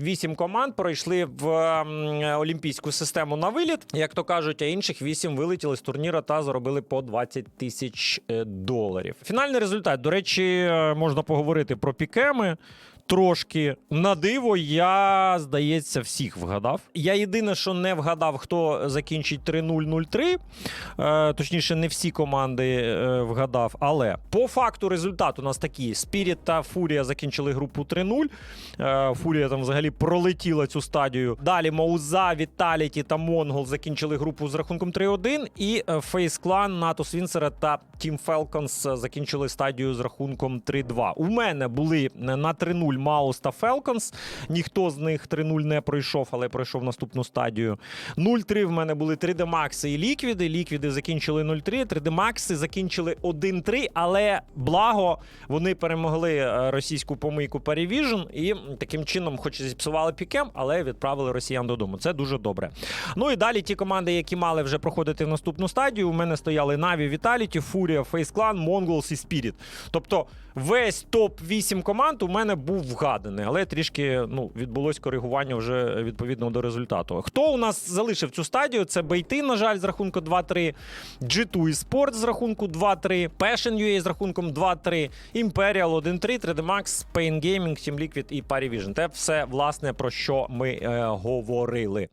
Вісім команд пройшли в ем, олімпійську систему на виліт, як то кажуть, а інших вісім вилетіли з турніра та заробили по 20 тисяч е, доларів. Фінальний результат. До речі, е, можна поговорити про пікеми. Трошки на диво, я, здається, всіх вгадав. Я єдине, що не вгадав, хто закінчить 3-0-0-3. Е, точніше, не всі команди е, вгадав. Але по факту результат у нас такий: Спіріт та Фурія закінчили групу 3-0. Е, Фурія там взагалі пролетіла цю стадію. Далі Моуза, Віталіті та Монгол закінчили групу з рахунком 3-1. І Фейс Клан, НАТО Свінсера та Тім Фелконс закінчили стадію з рахунком 3-2. У мене були на 3-0 Маус та Фелконс. Ніхто з них 3-0 не пройшов, але пройшов наступну стадію. 0-3 в мене були 3D Макси і Ліквіди. Ліквіди закінчили 0-3, 3D Макси закінчили 1-3, але благо вони перемогли е, російську помийку Parivision і таким чином, хоч і зіпсували пікем, але відправили росіян додому. Це дуже добре. Ну і далі ті команди, які мали вже проходити в наступну стадію, у мене стояли Na'Vi, Vitality, Фурія, Face Clan, Mongols і Spirit. Тобто весь топ-8 команд у мене був вгаданий, але трішки ну, відбулось коригування вже відповідно до результату. Хто у нас залишив цю стадію? Це Бейти, на жаль, з рахунку 2-3, G2 eSports з рахунку 2-3, Passion UA з рахунком 2-3, Imperial 1-3, 3D Max, Pain Gaming, Team Liquid і Parivision. Це все, власне, про що ми е, говорили.